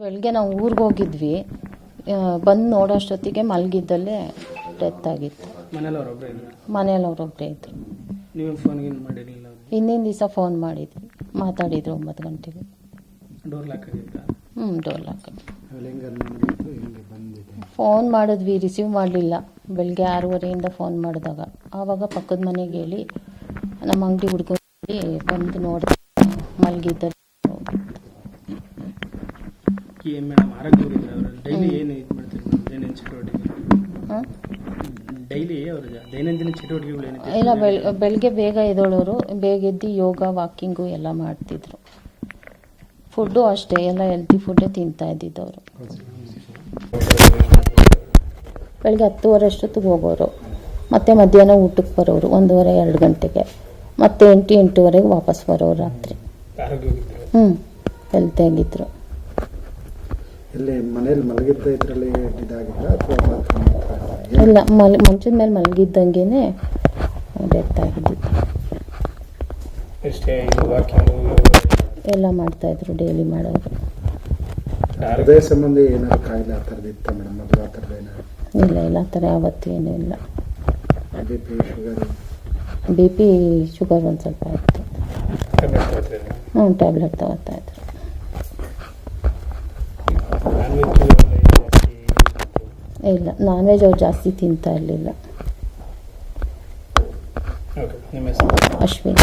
ಬೆಳಗ್ಗೆ ನಾವು ಊರಿಗೆ ಹೋಗಿದ್ವಿ. ಬಂದು ನೋಡೋಷ್ಟೊತ್ತಿಗೆ ಮಲಗಿದ್ದಲ್ಲೇ ಡೆತ್ ಆಗಿತ್ತು. ಮನೇಲಿ ಅವರೊಬ್ಬರೇ ಇದ್ರು. ಮಾಡಿರಲಿಲ್ಲ ಅವ್ರಿಗೆ ಹಿಂದಿನ ದಿವಸ ಫೋನ್ ಮಾಡಿದ್ವಿ. ಮಾತಾಡಿದ್ರು ಒಂಬತ್ತು ಗಂಟೆಗೆ. ಡೋರ್ ಲಾಕ್ ಆಗಿತ್ತಾ? ಹ್ಞೂ ಡೋರ್ ಲಾಕ್ ಫೋನ್ ಮಾಡಿದ್ವಿ ರಿಸೀವ್ ಮಾಡಲಿಲ್ಲ. ಬೆಳಗ್ಗೆ ಆರೂವರೆಯಿಂದ ಫೋನ್ ಮಾಡಿದಾಗ. ಆವಾಗ ಪಕ್ಕದ ಮನೆಗೆ ಹೇಳಿ ನಮ್ಮ ಅಂಗಡಿ ಹುಡ್ಕೊಂಡು ಬಂದು ನೋಡಿ ಮಲಗಿದ್ದಲ್ಲಿ ಏನು ಮೇಡಮ್ ಆರೋಗ್ಯವಾಗಿದ್ರು ಅವರು ಡೈಲಿ ಏನು ಇದು ಮಾಡ್ತೀರಿ ಮೇಡಮ್ ದೈನಂದಿನ ಚಟುವಟಿಕೆ. ಡೈಲಿ ಅವ್ರ ದೈನಂದಿನ ಚಟುವಟಿಕೆಗಳು ಏನಿದೆ? ಇಲ್ಲ ಬೆಳ್ ಬೆಳಗ್ಗೆ ಬೇಗ ಎದ್ದೋಳೋರು ಬೇಗ ಎದ್ದು ಯೋಗ ವಾಕಿಂಗು ಎಲ್ಲ ಮಾಡ್ತಿದ್ರು. ಫುಡ್ಡು ಅಷ್ಟೇ ಎಲ್ಲ ಹೆಲ್ತಿ ಫುಡ್ಡೇ ತಿಂತಾ ಇದ್ದಿದ್ದವರು. ಬೆಳಗ್ಗೆ ಹತ್ತುವರೆ ಅಷ್ಟೊತ್ತಿಗೆ ಹೋಗೋರು. ಮತ್ತೆ ಮಧ್ಯಾಹ್ನ ಊಟಕ್ಕೆ ಬರೋರು ಒಂದೂವರೆ ಎರಡು ಗಂಟೆಗೆ. ಮತ್ತೆ ಎಂಟು ಎಂಟೂವರೆಗೆ ವಾಪಸ್ ಬರೋರು ರಾತ್ರಿ. ಹ್ಞೂ ಹೆಲ್ತಿಯಾಗಿದ್ರು ಇಲ್ಲಿ ಮನೇಲಿ ಮಲಗಿದ್ದ ಇದರಲ್ಲಿ ಇದಾಗಿಲ್ಲ ಅಥವಾ ಇಲ್ಲ ಮಲ್ ಮಂಚದ ಮೇಲೆ ಮಲಗಿದ್ದಂಗೆ ಡೆತ್ ಆಗಿದ್ದಿತ್ತು ಎಲ್ಲ ಇದು ಇದ್ರು ಡೈಲಿ ಮಾಡೋರು. ಹೃದಯ ಸಂಬಂಧಿ ಏನಾದ್ರು ಕಾಯಿಲೆ ಆ ಥರದ್ದು ಇತ್ತ ಮೇಡಮ್? ಮೊದಲು ಆ ಥರದ್ದು ಏನಾದ್ರು? ಇಲ್ಲ ಇಲ್ಲ ಆ ಥರ ಯಾವತ್ತೂ ಏನೂ ಇಲ್ಲ. B P sugar? B P sugar ಒಂದು ಸ್ವಲ್ಪ ಇತ್ತು. ಹ್ಞೂ ಟ್ಯಾಬ್ಲೆಟ್ ತಗೋತಾ ಇದ್ರು. ಇಲ್ಲ ನಾನ್ ವೆಜ್ ಅವ್ರು ಜಾಸ್ತಿ ತಿಂತಾ ಇರಲಿಲ್ಲ. ಅಶ್ವಿನಿ.